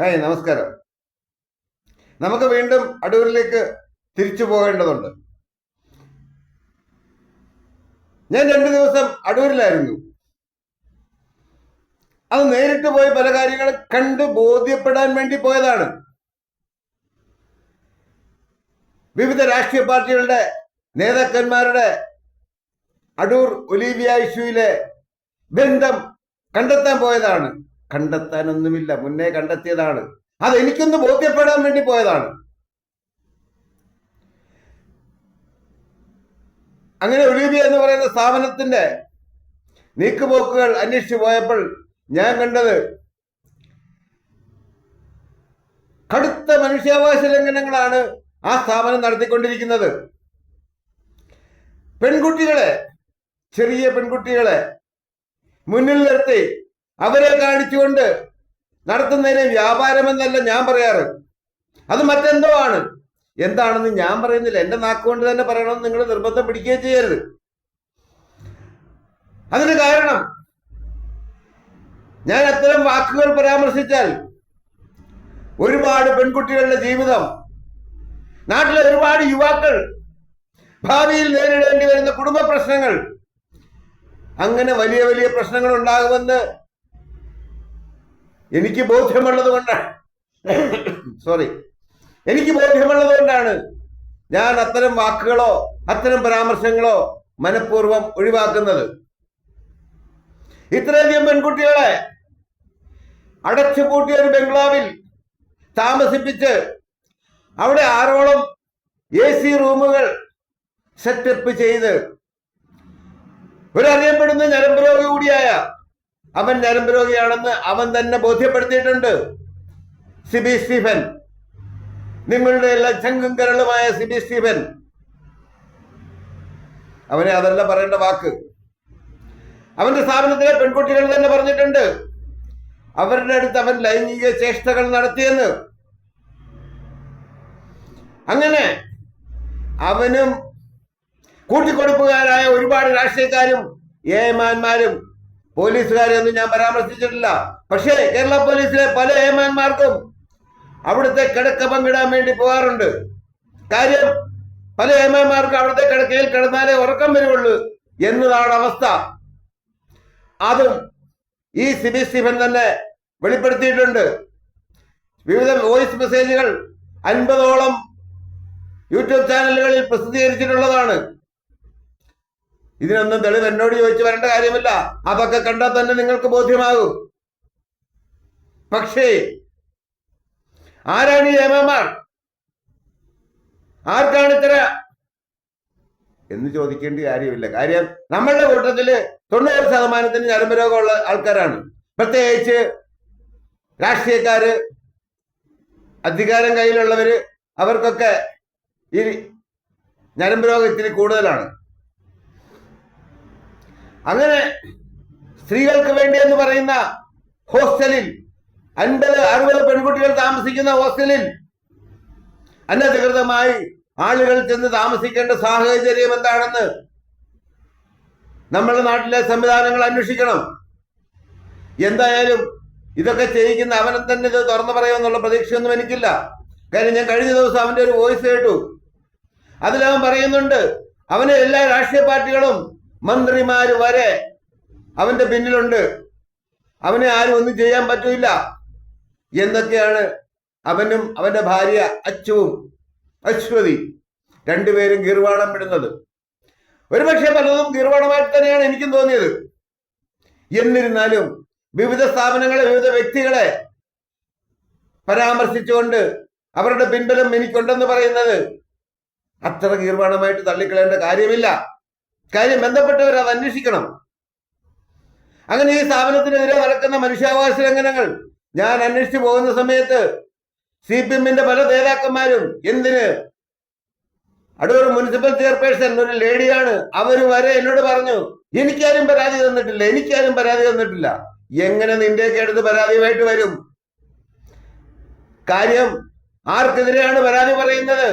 Hi നമസ്കാരം. നമുക്ക് വീണ്ടും അടൂരിലേക്ക് തിരിച്ചു പോകേണ്ടതുണ്ട്. ഞാൻ രണ്ടു ദിവസം അടൂരിലായിരുന്നു. അത് നേരിട്ട് പോയി പല കാര്യങ്ങളും കണ്ട് ബോധ്യപ്പെടാൻ വേണ്ടി പോയതാണ്. വിവിധ രാഷ്ട്രീയ പാർട്ടികളുടെ നേതാക്കന്മാരുടെ അടൂർ ഒലീവിയ ഇഷ്യൂയിലെ ബന്ധം കണ്ടെത്താൻ പോയതാണ്. കണ്ടെത്താനൊന്നുമില്ല. മുന്നേ കണ്ടെത്തിയതാണ്. അത് എനിക്കൊന്ന് ബോധ്യപ്പെടാൻ വേണ്ടി പോയതാണ്. അങ്ങനെ ഒലീവിയ എന്ന് പറയുന്ന സ്ഥാപനത്തിന്റെ നീക്കുപോക്കുകൾ അന്വേഷിച്ചു പോയപ്പോൾ ഞാൻ കണ്ടത് കടുത്ത മനുഷ്യാവകാശ ലംഘനങ്ങളാണ് ആ സ്ഥാപനം നടത്തിക്കൊണ്ടിരിക്കുന്നത്. പെൺകുട്ടികളെ ചെറിയ പെൺകുട്ടികളെ മുന്നിൽ നിർത്തി അവരെ കാണിച്ചുകൊണ്ട് നടത്തുന്നതിനെ വ്യാപാരമെന്നല്ല ഞാൻ പറയാറ്. അത് മറ്റെന്തോ ആണ്. എന്താണെന്ന് ഞാൻ പറയുന്നില്ല. എന്റെ നാക്കുകൊണ്ട് തന്നെ പറയണമെന്ന് നിങ്ങൾ നിർബന്ധം പിടിക്കുകയും ചെയ്യരുത്. അതിന് കാരണം ഞാൻ അത്തരം വാക്കുകൾ പരാമർശിച്ചാൽ ഒരുപാട് പെൺകുട്ടികളുടെ ജീവിതം നാട്ടിലെ ഒരുപാട് യുവാക്കൾ ഭാവിയിൽ നേരിടേണ്ടി വരുന്ന കുടുംബ പ്രശ്നങ്ങൾ അങ്ങനെ വലിയ വലിയ പ്രശ്നങ്ങൾ ഉണ്ടാകുമെന്ന് എനിക്ക് ബോധ്യമുള്ളത് കൊണ്ടാണ്. സോറി എനിക്ക് ബോധ്യമുള്ളത് കൊണ്ടാണ് ഞാൻ അത്തരം വാക്കുകളോ അത്തരം പരാമർശങ്ങളോ മനഃപൂർവം ഒഴിവാക്കുന്നത്. ഇത്രയധികം പെൺകുട്ടികളെ അടച്ചുപൂട്ടിയ ഒരു ബംഗ്ലാവിൽ താമസിപ്പിച്ച് അവിടെ ആറോളം എ സി റൂമുകൾ സെറ്റപ്പ് ചെയ്ത് ഒരറിയപ്പെടുന്ന ഞരമ്പ് രോഗി കൂടിയായ അവൻ നരമ്പരോഗിയാണെന്ന് അവൻ തന്നെ ബോധ്യപ്പെടുത്തിയിട്ടുണ്ട്. സിബി സ്റ്റീഫൻ. നിങ്ങളുടെ എല്ലാ ചങ്കും കരളുമായ സിബി സ്റ്റീഫൻ. അവനെ അതല്ല പറയേണ്ട വാക്ക്. അവന്റെ സ്ഥാപനത്തിലെ പെൺകുട്ടികൾ തന്നെ പറഞ്ഞിട്ടുണ്ട്. അവരുടെ അടുത്ത് അവൻ ലൈംഗിക ചേഷ്ടകൾ നടത്തിയെന്ന്. അങ്ങനെ അവനും കൂട്ടിക്കൊടുപ്പുകാരായ ഒരുപാട് രാഷ്ട്രീയക്കാരും ഏമാന്മാരും പോലീസുകാരെയൊന്നും ഞാൻ പരാമർശിച്ചിട്ടില്ല. പക്ഷേ കേരള പോലീസിലെ പല ഏമാന്മാർക്കും അവിടുത്തെ കിടക്ക പങ്കിടാൻ വേണ്ടി പോകാറുണ്ട്. കാര്യം പല ഏമാന്മാർക്കും അവിടുത്തെ കിടക്കയിൽ കിടന്നാലേ ഉറക്കം വരുള്ളൂ എന്നതാണ് അവസ്ഥ. അതും ഈ സിബി സ്റ്റീഫൻ തന്നെ വെളിപ്പെടുത്തിയിട്ടുണ്ട്. വിവിധ വോയിസ് മെസ്സേജുകൾ അൻപതോളം യൂട്യൂബ് ചാനലുകളിൽ പ്രസിദ്ധീകരിച്ചിട്ടുള്ളതാണ്. ഇതിനൊന്നും തെളിവ് എന്നോട് ചോദിച്ചു വരേണ്ട കാര്യമില്ല. അതൊക്കെ കണ്ടാൽ തന്നെ നിങ്ങൾക്ക് ബോധ്യമാകും. പക്ഷേ ആരാണ് ഈ ഏമാമാർ? ആർക്കാണ് ഇത്ര? എന്ന് ചോദിക്കേണ്ട കാര്യമില്ല. കാര്യം നമ്മളുടെ കൂട്ടത്തിൽ തൊണ്ണൂറ് ശതമാനത്തിന് ഞരമ്പ് ആൾക്കാരാണ്. പ്രത്യേകിച്ച് രാഷ്ട്രീയക്കാര് അധികാരം കയ്യിലുള്ളവര് അവർക്കൊക്കെ ഈ ഞരമ്പ് രോഗം കൂടുതലാണ്. അങ്ങനെ സ്ത്രീകൾക്ക് വേണ്ടി എന്ന് പറയുന്ന ഹോസ്റ്റലിൽ അൻപത് അറുപത് പെൺകുട്ടികൾ താമസിക്കുന്ന ഹോസ്റ്റലിൽ അനധികൃതമായി ആളുകൾ ചെന്ന് താമസിക്കേണ്ട സാഹചര്യം എന്താണെന്ന് നമ്മുടെ നാട്ടിലെ സംവിധാനങ്ങൾ അന്വേഷിക്കണം. എന്തായാലും ഇതൊക്കെ ചെയ്യിക്കുന്ന അവനെ തന്നെ ഇത് തുറന്നു പറയുമെന്നുള്ള പ്രതീക്ഷയൊന്നും എനിക്കില്ല. കാര്യം ഞാൻ കഴിഞ്ഞ ദിവസം അവന്റെ ഒരു വോയിസ് കേട്ടു. അതിലവൻ പറയുന്നുണ്ട് അവനെ എല്ലാ രാഷ്ട്രീയ പാർട്ടികളും മന്ത്രിമാര് വരെ അവന്റെ പിന്നിലുണ്ട്. അവനെ ആരും ഒന്നും ചെയ്യാൻ പറ്റൂല. എന്നൊക്കെയാണ് അവനും അവന്റെ ഭാര്യ അച്ചുവും അശ്വതി രണ്ടുപേരും ഗീർവാണം വിടുന്നത്. ഒരുപക്ഷെ പലതും ഗീർവാണമായിട്ട് തന്നെയാണ് എനിക്കും തോന്നിയത്. എന്നിരുന്നാലും വിവിധ സ്ഥാപനങ്ങളെ വിവിധ വ്യക്തികളെ പരാമർശിച്ചുകൊണ്ട് അവരുടെ പിൻബലം എനിക്കുണ്ടെന്ന് പറയുന്നത് അത്ര ഗീർവാണമായിട്ട് തള്ളിക്കളയേണ്ട കാര്യമില്ല. കാര്യം ബന്ധപ്പെട്ടവർ അത് അന്വേഷിക്കണം. അങ്ങനെ ഈ സ്ഥാപനത്തിനെതിരെ നടക്കുന്ന മനുഷ്യാവകാശ ലംഘനങ്ങൾ ഞാൻ അന്വേഷിച്ചു പോകുന്ന സമയത്ത് സി പി എമ്മിന്റെ പല നേതാക്കന്മാരും എന്തിന് അടൂർ മുനിസിപ്പൽ ചെയർപേഴ്സൺ ഒരു ലേഡിയാണ് അവർ വരെ എന്നോട് പറഞ്ഞു എനിക്കാരും പരാതി തന്നിട്ടില്ല എനിക്കാരും പരാതി തന്നിട്ടില്ല. എങ്ങനെ നിന്റെയൊക്കെ അടുത്ത് പരാതിയുമായിട്ട് വരും? കാര്യം ആർക്കെതിരെയാണ് പരാതി പറയുന്നത്?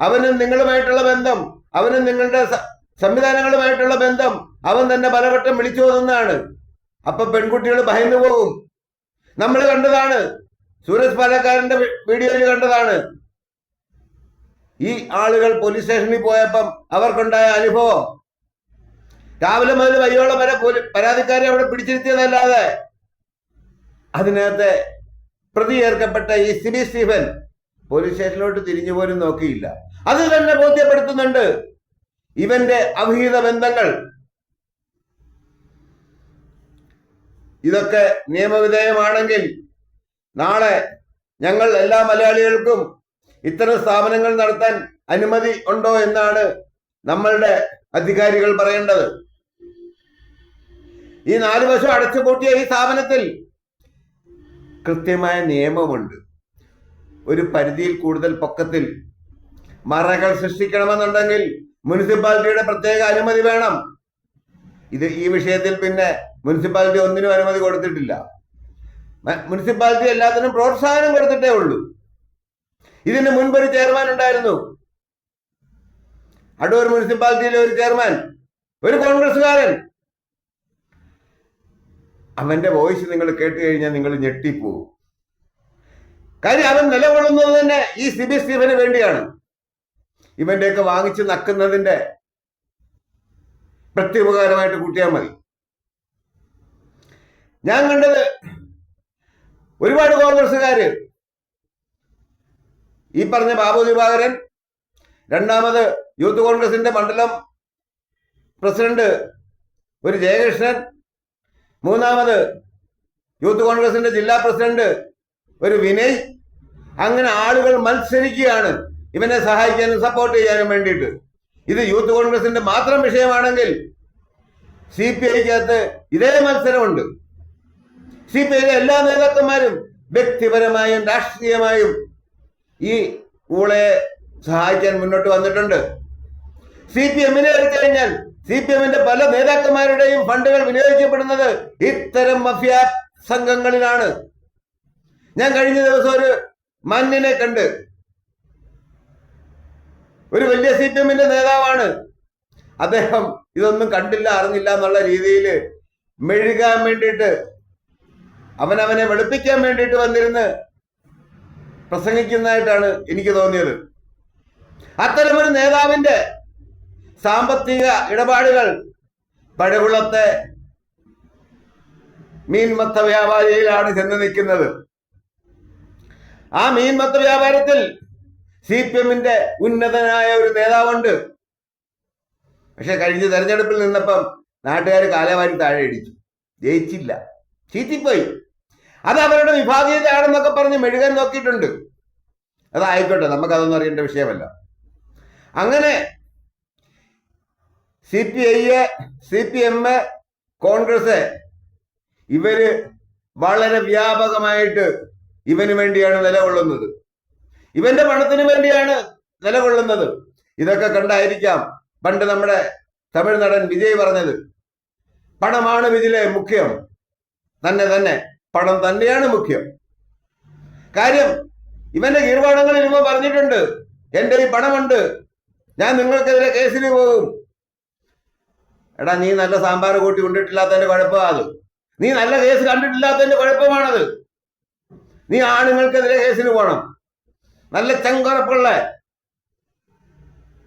അവനും നിങ്ങളുമായിട്ടുള്ള ബന്ധം അവനും നിങ്ങളുടെ സംവിധാനങ്ങളുമായിട്ടുള്ള ബന്ധം അവൻ തന്നെ പലവട്ടം വിളിച്ചു പോകുന്നതാണ് അപ്പൊ പെൺകുട്ടികൾ ഭയന്നു പോകും. നമ്മൾ കണ്ടതാണ്. സൂരജ് പാലക്കാരന്റെ വീഡിയോയിൽ കണ്ടതാണ്. ഈ ആളുകൾ പോലീസ് സ്റ്റേഷനിൽ പോയപ്പം അവർക്കുണ്ടായ അനുഭവം. രാവിലെ മുതൽ വയ്യോളം വരെ പരാതിക്കാരെ അവിടെ പിടിച്ചിരുത്തിയതല്ലാതെ അതിനകത്ത് പ്രതി ഏർക്കപ്പെട്ട ഈ സിബി സ്റ്റീഫൻ പോലീസ് സ്റ്റേഷനിലോട്ട് തിരിഞ്ഞു പോലും നോക്കിയില്ല. അത് തന്നെ ബോധ്യപ്പെടുത്തുന്നുണ്ട്. ഇവന്റെ അവിഹിത ബന്ധങ്ങൾ. ഇതൊക്കെ നിയമവിധേയമാണെങ്കിൽ നാളെ ഞങ്ങൾ എല്ലാ മലയാളികൾക്കും ഇത്തരം സ്ഥാപനങ്ങൾ നടത്താൻ അനുമതി ഉണ്ടോ എന്നാണ് നമ്മളുടെ അധികാരികൾ പറയേണ്ടത്. ഈ നാല് വർഷം അടച്ചുപൂട്ടിയ ഈ സ്ഥാപനത്തിൽ കൃത്യമായ നിയമമുണ്ട്. ഒരു പരിധിയിൽ കൂടുതൽ പൊക്കത്തിൽ മറകൾ സൃഷ്ടിക്കണമെന്നുണ്ടെങ്കിൽ മുനിസിപ്പാലിറ്റിയുടെ പ്രത്യേക അനുമതി വേണം. ഇത് ഈ വിഷയത്തിൽ പിന്നെ മുനിസിപ്പാലിറ്റി ഒന്നിനും അനുമതി കൊടുത്തിട്ടില്ല. മുനിസിപ്പാലിറ്റി എല്ലാത്തിനും പ്രോത്സാഹനം കൊടുത്തിട്ടേ ഉള്ളൂ. ഇതിന് മുൻപ് ഒരു ചെയർമാൻ ഉണ്ടായിരുന്നു. അടൂർ മുനിസിപ്പാലിറ്റിയിലെ ഒരു ചെയർമാൻ ഒരു കോൺഗ്രസ്സുകാരൻ. അവന്റെ വോയിസ് നിങ്ങൾ കേട്ട് കഴിഞ്ഞാൽ നിങ്ങൾ ഞെട്ടിപ്പോവും. കാര്യം അവൻ നിലകൊള്ളുന്നത് തന്നെ ഈ സിബി സ്റ്റീഫന് വേണ്ടിയാണ്. ഇവന്റെയൊക്കെ വാങ്ങിച്ച് നക്കുന്നതിന്റെ പ്രത്യുപകാരമായിട്ട് കൂട്ടിയാൽ മതി. ഞാൻ കണ്ടത് ഒരുപാട് കോൺഗ്രസ്സുകാര് ഈ പറഞ്ഞ ബാബു ദിവാകരൻ രണ്ടാമത് യൂത്ത് കോൺഗ്രസിന്റെ മണ്ഡലം പ്രസിഡന്റ് ഒരു ജയകൃഷ്ണൻ മൂന്നാമത് യൂത്ത് കോൺഗ്രസിന്റെ ജില്ലാ പ്രസിഡന്റ് ഒരു വിനയ്. അങ്ങനെ ആളുകൾ മത്സരിക്കുകയാണ്. ഇവനെ സഹായിക്കാനും സപ്പോർട്ട് ചെയ്യാനും വേണ്ടിയിട്ട്. ഇത് യൂത്ത് കോൺഗ്രസിന്റെ മാത്രം വിഷയമാണെങ്കിൽ സി പി ഐക്കകത്ത് ഇതേ മത്സരമുണ്ട്. സി പി ഐയിലെ എല്ലാ നേതാക്കന്മാരും വ്യക്തിപരമായും രാഷ്ട്രീയമായും ഈ ഊളെ സഹായിക്കാൻ മുന്നോട്ട് വന്നിട്ടുണ്ട്. സി പി എമ്മിനെ എടുത്തുകഴിഞ്ഞാൽ സി പി എമ്മിന്റെ പല നേതാക്കന്മാരുടെയും ഫണ്ടുകൾ വിനിയോഗിക്കപ്പെടുന്നത് ഇത്തരം മഫിയ സംഘങ്ങളിലാണ്. ഞാൻ കഴിഞ്ഞ ദിവസം ഒരു മന്നിനെ കണ്ട് ഒരു വലിയ സി പി എമ്മിന്റെ നേതാവാണ്. അദ്ദേഹം ഇതൊന്നും കണ്ടില്ല അറിഞ്ഞില്ല എന്നുള്ള രീതിയിൽ മെഴുകാൻ വേണ്ടിയിട്ട് അവനവനെ വെളുപ്പിക്കാൻ വേണ്ടിയിട്ട് വന്നിരുന്ന് പ്രസംഗിക്കുന്നതായിട്ടാണ് എനിക്ക് തോന്നിയത്. അത്തരമൊരു നേതാവിന്റെ സാമ്പത്തിക ഇടപാടുകൾ പഴകുളത്തെ മീൻമത്ത വ്യാപാരിയിലാണ് ചെന്ന് നിൽക്കുന്നത്. ആ മീൻമത്ത വ്യാപാരത്തിൽ സി പി എമ്മിന്റെ ഉന്നതനായ ഒരു നേതാവുണ്ട്. പക്ഷെ കഴിഞ്ഞ തെരഞ്ഞെടുപ്പിൽ നിന്നപ്പം നാട്ടുകാർ കാലവാരി താഴെ ഇടിച്ചു. ജയിച്ചില്ല. ചീറ്റിപ്പോയി. അത് അവരുടെ വിഭാഗീയതയാണെന്നൊക്കെ പറഞ്ഞ് മെഴുകാൻ നോക്കിയിട്ടുണ്ട്. അതായിക്കോട്ടെ നമുക്കതൊന്നും അറിയേണ്ട വിഷയമല്ല. അങ്ങനെ C P I C P M Congress ഇവർ വളരെ വ്യാപകമായിട്ട് ഇവന് വേണ്ടിയാണ് നിലകൊള്ളുന്നത്. ഇവന്റെ പണത്തിന് വേണ്ടിയാണ് നിലകൊള്ളുന്നത്. ഇതൊക്കെ കണ്ടായിരിക്കാം പണ്ട് നമ്മുടെ തമിഴ് നടൻ വിജയ് പറഞ്ഞത്. പണമാണ് ഇതിലെ മുഖ്യം. തന്നെ തന്നെ പണം തന്നെയാണ് മുഖ്യം. കാര്യം ഇവന്റെ കീഴ്വാണങ്ങളിൽ ഇവ പറഞ്ഞിട്ടുണ്ട്. എന്റെ ഈ പണമുണ്ട്. ഞാൻ നിങ്ങൾക്കെതിരെ കേസിന് പോകും. എടാ നീ നല്ല സാമ്പാർ കൂട്ടി കൊണ്ടിട്ടില്ലാത്തതിന്റെ കുഴപ്പമാണ് അത്. നീ നല്ല കേസ് കണ്ടിട്ടില്ലാത്തതിന്റെ കുഴപ്പമാണത്. നീ ആണുങ്ങൾക്കെതിരെ കേസിന് പോകണം നല്ല ചങ്കുറപ്പുള്ള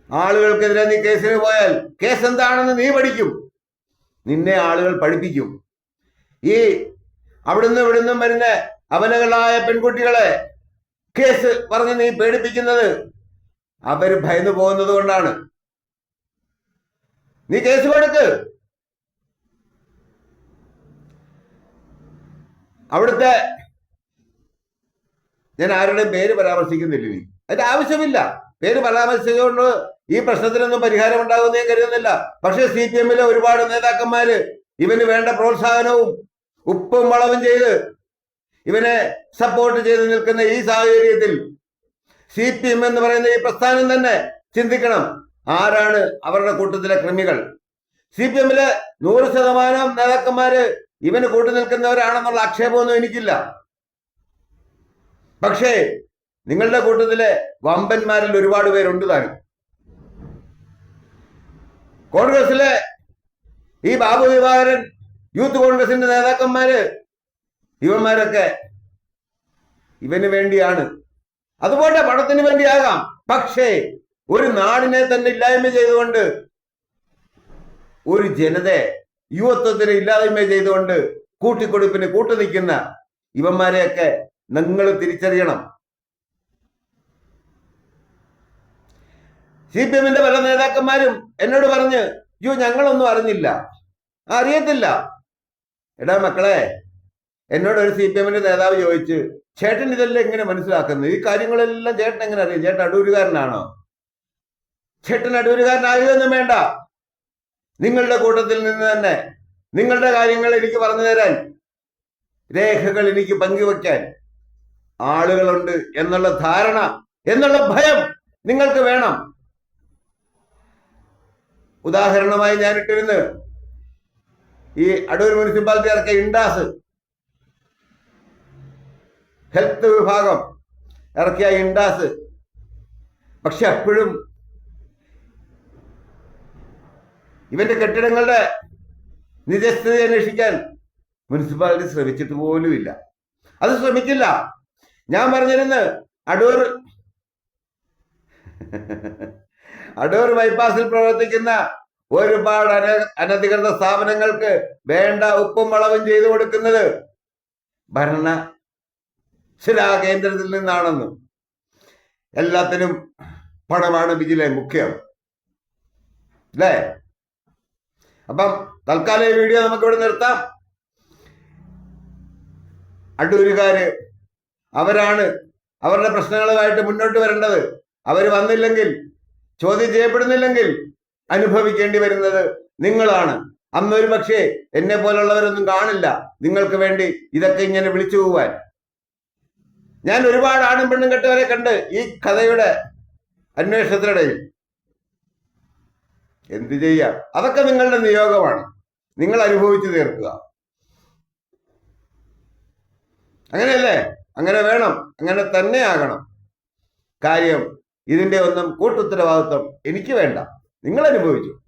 ആളുകൾക്കെതിരെ നീ കേസിന് പോയാൽ കേസ് എന്താണെന്ന് നീ പഠിക്കും. നിന്നെ ആളുകൾ പഠിപ്പിക്കും. ഈ അവിടുന്ന് ഇവിടുന്നും വരുന്ന അവനകളായ പെൺകുട്ടികളെ കേസ് പറഞ്ഞ് നീ പേടിപ്പിക്കുന്നത് അവർ ഭയന്നു പോകുന്നത് കൊണ്ടാണ്. നീ കേസ് കൊടുക്ക് അവിടുത്തെ ഞാൻ ആരുടെയും പേര് പരാമർശിക്കുന്നില്ല ഇനി. അതിന്റെ ആവശ്യമില്ല. പേര് പരാമർശിച്ചുകൊണ്ട് ഈ പ്രശ്നത്തിനൊന്നും പരിഹാരം ഉണ്ടാകുമെന്ന് ഞാൻ കരുതുന്നില്ല. പക്ഷേ സി പി എമ്മിലെ ഒരുപാട് നേതാക്കന്മാര് ഇവന് വേണ്ട പ്രോത്സാഹനവും ഉപ്പും വളവും ചെയ്ത് ഇവനെ സപ്പോർട്ട് ചെയ്ത് നിൽക്കുന്ന ഈ സാഹചര്യത്തിൽ സി പി എം എന്ന് പറയുന്ന ഈ പ്രസ്ഥാനം തന്നെ ചിന്തിക്കണം. ആരാണ് അവരുടെ കൂട്ടത്തിലെ ക്രിമികൾ? സി പി എമ്മിലെ നൂറ് ശതമാനം നേതാക്കന്മാര് ഇവന് കൂട്ടു നിൽക്കുന്നവരാണെന്നുള്ള ആക്ഷേപമൊന്നും എനിക്കില്ല. പക്ഷേ നിങ്ങളുടെ കൂട്ടത്തിലെ വമ്പന്മാരിൽ ഒരുപാട് പേരുണ്ട് താനും. കോൺഗ്രസിലെ ഈ ബാബു ദിവാകരൻ യൂത്ത് കോൺഗ്രസിന്റെ നേതാക്കന്മാര് ഇവന്മാരൊക്കെ ഇവന് വേണ്ടിയാണ്. അതുപോലെ പണത്തിന് വേണ്ടിയാകാം. പക്ഷേ ഒരു നാടിനെ തന്നെ ഇല്ലായ്മ ചെയ്തുകൊണ്ട് ഒരു ജനതയെ യുവത്വത്തിന് ഇല്ലായ്മ ചെയ്തുകൊണ്ട് കൂട്ടിക്കൊടുപ്പിന് കൂട്ടുനിൽക്കുന്ന ഇവന്മാരെയൊക്കെ നിങ്ങൾ തിരിച്ചറിയണം. സി പി എമ്മിന്റെ പല നേതാക്കന്മാരും എന്നോട് പറഞ്ഞ് യോ ഞങ്ങളൊന്നും അറിഞ്ഞില്ല. അറിയത്തില്ല. എടാ മക്കളെ എന്നോട് ഒരു സി പി എമ്മിന്റെ നേതാവ് ചോദിച്ച് ചേട്ടൻ ഇതെല്ലാം എങ്ങനെ മനസ്സിലാക്കുന്നത് ഈ കാര്യങ്ങളെല്ലാം ചേട്ടൻ എങ്ങനെ അറിയാം? ചേട്ടൻ അടൂരുകാരനാണോ? ചേട്ടൻ അടൂരുകാരനായതൊന്നും വേണ്ട. നിങ്ങളുടെ കൂട്ടത്തിൽ നിന്ന് തന്നെ നിങ്ങളുടെ കാര്യങ്ങൾ എനിക്ക് പറഞ്ഞു തരാൻ രേഖകൾ എനിക്ക് പങ്കുവെക്കാൻ. ആളുകളുണ്ട് എന്നുള്ള ധാരണ എന്നുള്ള ഭയം നിങ്ങൾക്ക് വേണം. ഉദാഹരണമായി ഞാൻ ഇട്ടിരുന്ന് ഈ അടൂർ മുനിസിപ്പാലിറ്റി ഇറക്കിയ ഇൻഡാസ് ഹെൽത്ത് വിഭാഗം ഇറക്കിയ ഇൻഡാസ് പക്ഷെ അപ്പോഴും ഇവന്റെ കെട്ടിടങ്ങളുടെ നിജസ്ഥിതി അന്വേഷിക്കാൻ മുനിസിപ്പാലിറ്റി ശ്രമിച്ചിട്ട് പോലുമില്ല. അത് ശ്രമിക്കില്ല. ഞാൻ പറഞ്ഞിരുന്ന് അടൂർ അടൂർ ബൈപ്പാസിൽ പ്രവർത്തിക്കുന്ന ഒരുപാട് അന അനധികൃത സ്ഥാപനങ്ങൾക്ക് വേണ്ട ഉപ്പും വളവും ചെയ്തു കൊടുക്കുന്നത് ഭരണ ശിലാ കേന്ദ്രത്തിൽ നിന്നാണെന്നും എല്ലാത്തിനും പണമാണ് ബിജിലെ മുഖ്യം. അല്ലേ? അപ്പം തൽക്കാലം ഈ വീഡിയോ നമുക്ക് ഇവിടെ നിർത്താം. അടൂരുകാര് അവരാണ് അവരുടെ പ്രശ്നങ്ങളുമായിട്ട് മുന്നോട്ട് വരേണ്ടത്. അവർ വന്നില്ലെങ്കിൽ ചോദ്യം ചെയ്യപ്പെടുന്നില്ലെങ്കിൽ അനുഭവിക്കേണ്ടി വരുന്നത് നിങ്ങളാണ്. അന്നൊരു പക്ഷേ എന്നെ പോലുള്ളവരൊന്നും കാണില്ല. നിങ്ങൾക്ക് വേണ്ടി ഇതൊക്കെ ഇങ്ങനെ വിളിച്ചു പോവാൻ. ഞാൻ ഒരുപാട് ആണും പെണ്ണും കെട്ടവരെ കണ്ട് ഈ കഥയുടെ അന്വേഷണത്തിനിടയിൽ. എന്ത് ചെയ്യാം? അതൊക്കെ നിങ്ങളുടെ നിയോഗമാണ്. നിങ്ങൾ അനുഭവിച്ചു തീർക്കുക. അങ്ങനെയല്ലേ? അങ്ങനെ വേണം അങ്ങനെ തന്നെ ആകണം. കാര്യം ഇതിന്റെ ഒന്നും കൂട്ടുത്തരവാദിത്വം എനിക്ക് വേണ്ട. നിങ്ങൾ അനുഭവിച്ചു.